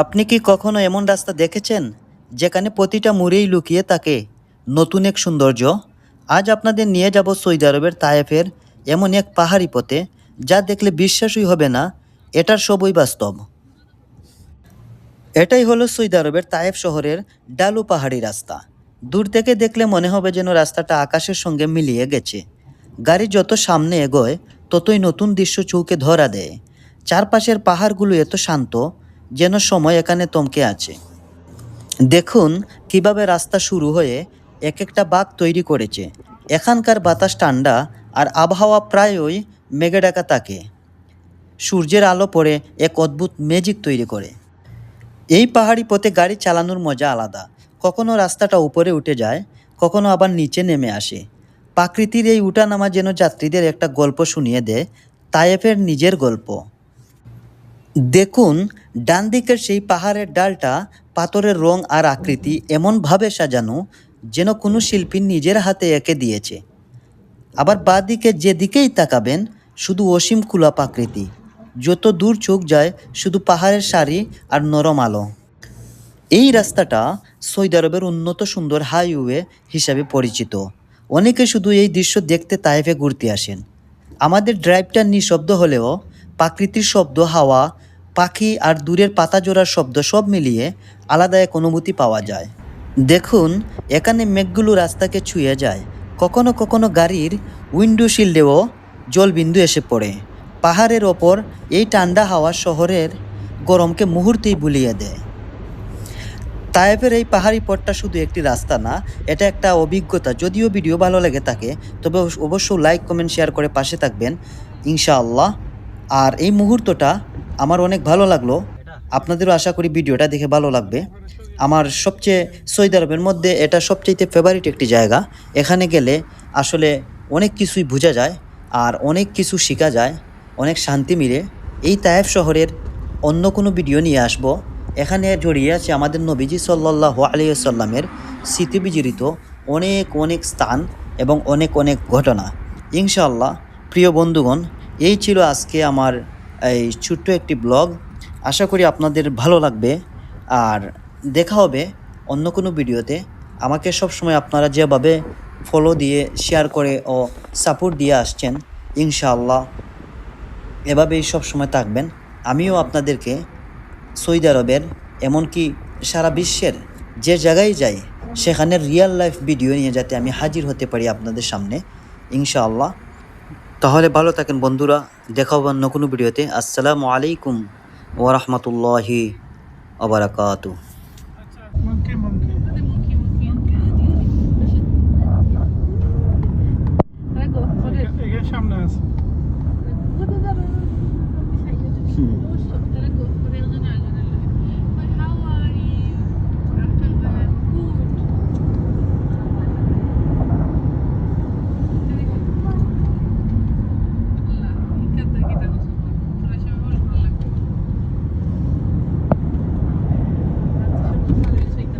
আপনি কি কখনো এমন রাস্তা দেখেছেন যেখানে প্রতিটা মুড়েই লুকিয়ে থাকে? নতুন এক সৌন্দর্য। আজ আপনাদের নিয়ে যাব সৌদি আরবের তায়েফের এমন এক পাহাড়ি পথে যা দেখলে বিশ্বাসই হবে না, এটার সবই বাস্তব। এটাই হলো সৌদি আরবের তায়েফ শহরের ডালু পাহাড়ি রাস্তা। দূর থেকে দেখলে মনে হবে যেন রাস্তাটা আকাশের সঙ্গে মিলিয়ে গেছে। গাড়ি যত সামনে এগোয়, ততই নতুন দৃশ্য চৌকে ধরা দেয়। চারপাশের পাহাড়গুলো এত শান্ত যেন সময় এখানে তমকে আছে। দেখুন কীভাবে রাস্তা শুরু হয়ে এক একটা বাঁক তৈরি করেছে। এখানকার বাতাস ঠান্ডা আর আবহাওয়া প্রায়ই মেঘে ডাকা থাকে। সূর্যের আলো পড়ে এক অদ্ভুত ম্যাজিক তৈরি করে। এই পাহাড়ি পথে গাড়ি চালানোর মজা আলাদা। কখনো রাস্তাটা উপরে উঠে যায়, কখনো আবার নিচে নেমে আসে। প্রাকৃতির এই উঠানামা যেন যাত্রীদের একটা গল্প শুনিয়ে দেয়, তায়েফের নিজের গল্প। দেখুন ডান দিকের সেই পাহাড়ের ডালটা পাথরের রং আর আকৃতি এমনভাবে সাজানো যেন কোনো শিল্পী নিজের হাতে এঁকে দিয়েছে। আবার বাঁদিকে যেদিকেই তাকাবেন, শুধু অসীম খোলা প্রাকৃতি যত দূর চোখ যায়, শুধু পাহাড়ের সারি আর নরম আলো। এই রাস্তাটা সৌদি আরবের উন্নত সুন্দর হাইওয়ে হিসাবে পরিচিত। অনেকে শুধু এই দৃশ্য দেখতে তাইফে ঘুরতে আসেন। আমাদের ড্রাইভটা নিঃশব্দ হলেও প্রাকৃতিক শব্দ হাওয়া, পাখি আর দূরের পাতা জোড়ার শব্দ সব মিলিয়ে আলাদা এক অনুভূতি পাওয়া যায়। দেখুন, এখানে মেঘগুলো রাস্তাকে ছুঁয়ে যায়। কখনো কখনো গাড়ির উইন্ডো শিল্ডেও জলবিন্দু এসে পড়ে। পাহাড়ের ওপর এই ঠান্ডা হাওয়া শহরের গরমকে মুহূর্তেই ভুলিয়ে দেয়। তায়েফের এই পাহাড়ি পথটা শুধু একটি রাস্তা না, এটা একটা অভিজ্ঞতা। যদিও ভিডিও ভালো লেগে থাকে, তবে অবশ্য- অবশ্যই লাইক কমেন্ট শেয়ার করে পাশে থাকবেন। ইনশাআল্লাহ। আর এই মুহূর্তটা আমার অনেক ভালো লাগল। আপনাদেরও আশা করি ভিডিওটা দেখে ভালো লাগবে। আমার সবচেয়ে সৌদি আরবের মধ্যে এটা সবচেয়ে ফেভারিট একটি জায়গা। এখানে গেলে আসলে অনেক কিছুই বোঝা যায় আর অনেক কিছু শেখা যায়, অনেক শান্তি মিলে। এই তায়েফ শহরের অন্য কোনো ভিডিও নিয়ে আসব। এখানে জড়িয়ে আছে আমাদের নবীজি সাল্লাহ আলিয়াল্লামের স্মৃতি বিজড়িত অনেক অনেক স্থান এবং অনেক অনেক ঘটনা। ইনশাআল্লাহ, প্রিয় বন্ধুগণ এই ছিল আজকে আমার এই ছোট্ট একটি ব্লগ। আশা করি আপনাদের ভালো লাগবে। আর দেখা হবে অন্য কোনো ভিডিওতে। আমাকে সবসময় আপনারা যেভাবে ফলো দিয়ে শেয়ার করে ও সাপোর্ট দিয়ে আসছেন, ইনশাআল্লাহ এভাবেই সব সময় থাকবেন। আমিও আপনাদেরকে সৌদি আরবের, এমনকি সারা বিশ্বের যে জায়গায় যাই, সেখানে রিয়েল লাইফ ভিডিও নিয়ে যাতে আমি হাজির হতে পারি আপনাদের সামনে, ইনশাআল্লাহ। তাহলে ভালো থাকেন বন্ধুরা দেখা হবে অন্য কোনো ভিডিওতে। আসসালামু আলাইকুম ওরহমতুল্লাহি আবরাকাতু সামনে আছে।